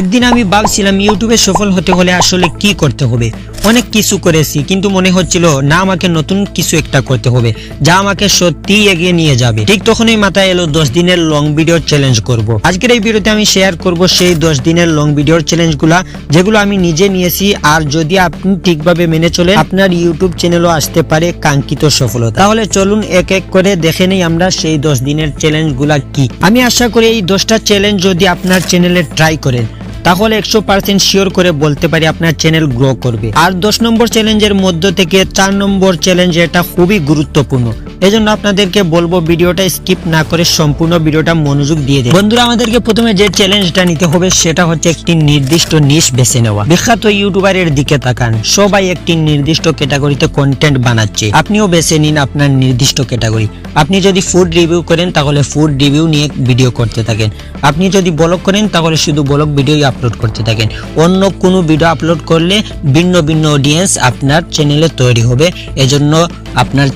একদিন আমি ভাবছিলাম ইউটিউবে সফল হতে হলে আসলে কি করতে হবে। অনেক কিছু করেছি, কিন্তু মনে হচ্ছিল, না, আমাকে নতুন কিছু একটা করতে হবে, যা আমাকে সত্যি এগিয়ে নিয়ে যাবে। ঠিক তখনই মাথায় এলো, দশ দিনের লং ভিডিও চ্যালেঞ্জ করব। আজকের এই ভিডিওতে আমি শেয়ার করব সেই দশ দিনের লং ভিডিওর চ্যালেঞ্জগুলা যেগুলো আমি নিজে নিয়েছি, আর যদি আপনি ঠিকভাবে মেনে চলে আপনার ইউটিউব চ্যানেলও আসতে পারে কাঙ্ক্ষিত সফলতা। তাহলে চলুন এক এক করে দেখে নেই আমরা সেই দশ দিনের চ্যালেঞ্জগুলা কি। আমি আশা করি এই দশটা চ্যালেঞ্জ যদি আপনার চ্যানেলে ট্রাই করেন তাহলে একশো পার্সেন্ট শিওর করে বলতে পারি আপনার চ্যানেল গ্রো করবে। আর দশ নম্বর চ্যালেঞ্জের মধ্য থেকে চার নম্বর চ্যালেঞ্জ এটা খুবই গুরুত্বপূর্ণ। এই জন্য আপনাদেরকে বলব ভিডিওটা স্কিপ না করে সম্পূর্ণ ভিডিওটা মনোযোগ দিয়ে দেয় বন্ধুরা, আমাদেরকে প্রথমে যে চ্যালেঞ্জটা নিতে হবে সেটা হচ্ছে একটি নির্দিষ্ট নিশ বেছে নেওয়া। বিখ্যাত ইউটিউবারের দিকে তাকান। সবাই একটি নির্দিষ্ট ক্যাটাগরিতে কন্টেন্ট বানাচ্ছে। আপনিও বেছে নিন আপনার নির্দিষ্ট ক্যাটাগরি আপনি যদি ফুড রিভিউ করেন, তাহলে ফুড রিভিউ নিয়ে ভিডিও করতে থাকেন। আপনি যদি ব্লগ করেন, তাহলে শুধু ব্লগ ভিডিওই আপলোড করতে থাকেন। অন্য কোনো ভিডিও আপলোড করলে ভিন্ন ভিন্ন অডিয়েন্স আপনার চ্যানেলে তৈরি হবে। এজন্য আপনার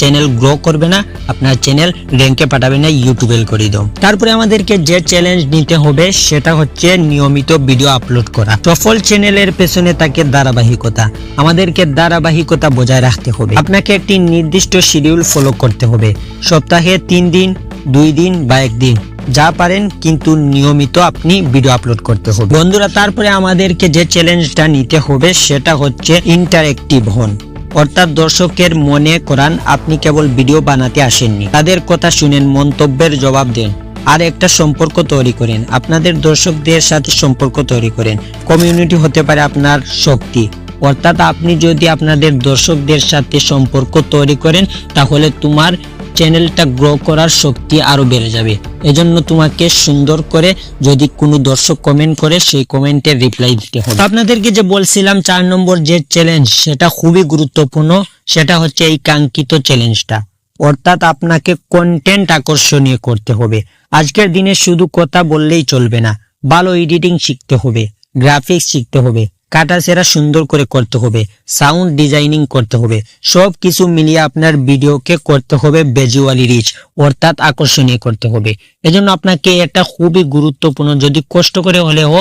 চ্যানেল গ্রো করবে না, আপনার চ্যানেল র্যাঙ্কে পাঠাবে না ইউটিউবে করে দাও। তারপরে আমাদেরকে যে চ্যালেঞ্জ নিতে হবে, সেটা হচ্ছে নিয়মিত ভিডিও আপলোড করা। সফল চ্যানেলের পেছনে থাকে ধারাবাহিকতা। আমাদেরকে ধারাবাহিকতা বজায় রাখতে হবে। আপনাকে একটি নির্দিষ্ট শিডিউল ফলো করতে হবে। সপ্তাহে তিন দিন, দুই দিন বা একদিন। যা পারেন, কিন্তু নিয়মিত আপনি ভিডিও আপলোড করতে হবে। বন্ধুরা, তারপরে আমাদেরকে যে চ্যালেঞ্জটা নিতে হবে, সেটা হচ্ছে ইন্টারেক্টিভ হন। অর্থাৎ দর্শকের মনে করান, আপনি কেবল ভিডিও বানাতে আসেননি। তাদের কথা শুনেন, মন্তব্যের জবাব দেন। আর একটা সম্পর্ক তৈরি করেন। আপনাদের দর্শকদের সাথে সম্পর্ক তৈরি করেন। কমিউনিটি হতে পারে আপনার শক্তি। অর্থাৎ আপনি যদি আপনাদের দর্শকদের সাথে সম্পর্ক তৈরি করেন, তাহলে তোমার চ্যানেলটা গ্রো করার শক্তি আরও বেড়ে যাবে। এজন্য তোমাকে সুন্দর করে যদি কোনো দর্শক কমেন্ট করে, সেই কমেন্টের রিপ্লাই দিতে হবে। আপনাদেরকে যে বলছিলাম, চার নম্বর যে চ্যালেঞ্জ সেটা খুবই গুরুত্বপূর্ণ। সেটা হচ্ছে এই কাঙ্ক্ষিত চ্যালেঞ্জটা অর্থাৎ আপনাকে কন্টেন্ট আকর্ষণীয় করতে হবে। আজকের দিনে শুধু কথা বললেই চলবে না, ভালো এডিটিং শিখতে হবে গ্রাফিক্স শিখতে হবে কাটা সেরা সুন্দর করে করতে হবে সাউন্ড ডিজাইনিং করতে হবে সব কিছু মিলিয়ে আপনার ভিডিওকে করতে হবে ভিজুয়ালি রিচ অর্থাৎ আকর্ষণীয় করতে হবে। এজন্য আপনাকে এটা খুবই গুরুত্বপূর্ণ, যদি কষ্ট করে হলেও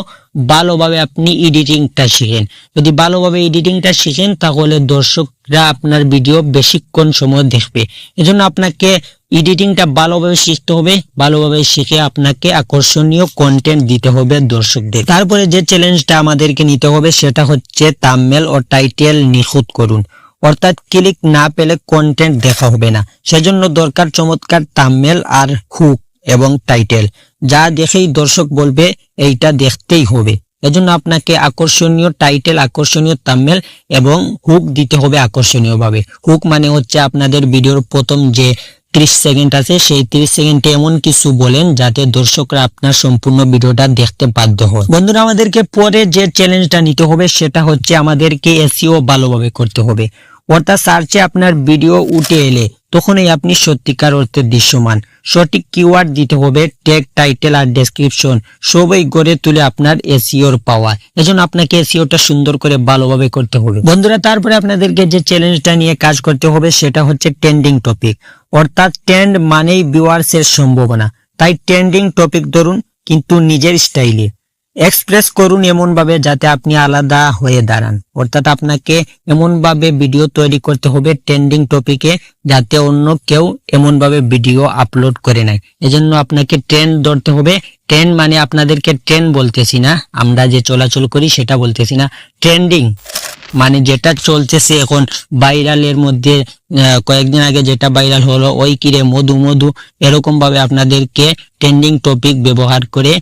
ভালোভাবে আপনি এডিটিংটা শিখেন। যদি ভালোভাবে এডিটিংটা শিখেন, তাহলে দর্শকরা আপনার ভিডিও বেশিক্ষণ সময় দেখবে। এজন্য আপনাকে এডিটিংটা ভালোভাবে শিখতে হবে, ভালোভাবে শিখে আপনাকে আকর্ষণীয় কন্টেন্ট দিতে হবে দর্শকদের। তারপরে যে চ্যালেঞ্জটা আমাদেরকে নিতে হবে, সেটা হচ্ছে তামমেল ও টাইটেল নিখুঁত করুন। অর্থাৎ ক্লিক না পেলে কন্টেন্ট দেখা হবে না। সেজন্য দরকার চমৎকার তামমেল আর হুক এবং টাইটেল যা দেখেই দর্শক বলবে, এইটা দেখতেই হবে। এজন্য আপনাকে আকর্ষণীয় টাইটেল আকর্ষণীয় তামমেল এবং হুক দিতে হবে আকর্ষণীয়ভাবে। হুক মানে হচ্ছে আপনাদের ভিডিওর প্রথম যে ত্রিশ সেকেন্ড আছে, সেই ত্রিশ সেকেন্ডে এমন কিছু বলেন যাতে দর্শকরা আপনার সম্পূর্ণ ভিডিওটা দেখতে বাধ্য হয় বন্ধুরা, আমাদেরকে পরে যে চ্যালেঞ্জটা নিতে হবে, সেটা হচ্ছে আমাদেরকে এসিও ভালোভাবে করতে হবে। অর্থাৎ সার্চে আপনার ভিডিও উঠে এলে তখনই আপনি সত্যিকার অর্থে দৃশ্যমান। সঠিক কিওয়ার্ড দিতে হবে ট্যাগ টাইটেল আর ডেসক্রিপশন সবই গড়ে তুলে আপনার এসিওর পাওয়া। এজন্য আপনাকে এসিওটা সুন্দর করে ভালোভাবে করতে হবে। বন্ধুরা, তারপরে আপনাদেরকে যে চ্যালেঞ্জটা নিয়ে কাজ করতে হবে সেটা হচ্ছে ট্রেন্ডিং টপিক অর্থাৎ ট্রেন্ড মানেই ভিউয়ার্স এর সম্ভাবনা। তাই ট্রেন্ডিং টপিক ধরুন, কিন্তু নিজের স্টাইলে এক্সপ্রেস করুন এমন ভাবে যাতে আপনি আলাদা হয়ে দাঁড়ান। অর্থাৎ আপনাকে এমন ভাবে ভিডিও তৈরি করতে হবে ট্রেন্ডিং টপিকে যাতে অন্য কেউ এমন ভাবে ভিডিও আপলোড করে নেয়। এজন্য আপনাকে ট্রেন্ড ধরতে হবে। ট্রেন্ড মানে আপনাদেরকে ট্রেন্ড বলতেছি না, আমরা যে চলাচল করি সেটা বলতেছি না। ট্রেন্ডিং মানে যেটা চলতেছে এখন ভাইরালের মধ্যে কয়েকদিন আগে যেটা ভাইরাল হলো, ওই কিরে মধু মধু এরকম ভাবে আপনাদেরকে ট্রেন্ডিং টপিক ব্যবহার করে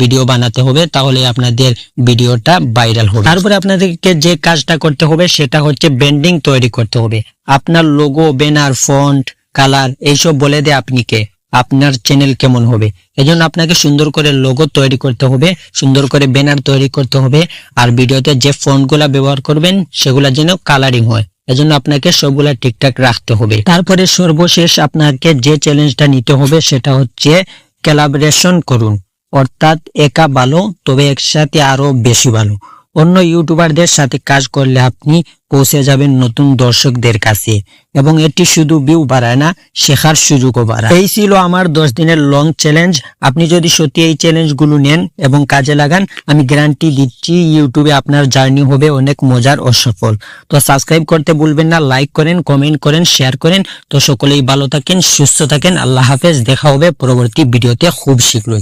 ভিডিও বানাতে হবে, তাহলে আপনাদের ভিডিওটা ভাইরাল হবে। তারপরে আপনাদেরকে যে কাজটা করতে হবে, সেটা হচ্ছে ব্র্যান্ডিং তৈরি করতে হবে। আপনার লোগো ব্যানার ফন্ট কালার এইসব বলে দেয় আপনি কে? আপনার চ্যানেল কেমন হবে? এজন্য আপনাকে সুন্দর করে লোগো তৈরি করতে হবে, সুন্দর করে ব্যানার তৈরি করতে হবে, আর ভিডিওতে যে ফন্টগুলা ব্যবহার করবেন, সেগুলা যেন কালারিং হয়। এজন্য আপনাকে সবগুলা ঠিকঠাক রাখতে হবে। তারপরে সর্বশেষ আপনাকে যে চ্যালেঞ্জটা নিতে হবে, সেটা হচ্ছে কোলাবোরেশন করুন। অর্থাৎ একা ভালো, তবে একসাথে আরও বেশি ভালো। অন্য ইউটিউবারদের সাথে কাজ করলে আপনি পৌঁছে যাবেন নতুন দর্শকদের কাছে এবং এটি শুধু ভিউ বাড়ায় না, শেখার সুযোগও বাড়ায়। এই ছিল আমার দশ দিনের লং চ্যালেঞ্জ আপনি যদি সত্যি এই চ্যালেঞ্জগুলো নেন এবং কাজে লাগান, আমি গ্যারান্টি দিচ্ছি ইউটিউবে আপনার জার্নি হবে অনেক মজার ও সফল। তো সাবস্ক্রাইব করতে ভুলবেন না লাইক করেন কমেন্ট করেন শেয়ার করেন। তো সকলেই ভালো থাকেন, সুস্থ থাকেন। আল্লাহ হাফেজ, দেখা হবে পরবর্তী ভিডিওতে খুব শীঘ্রই।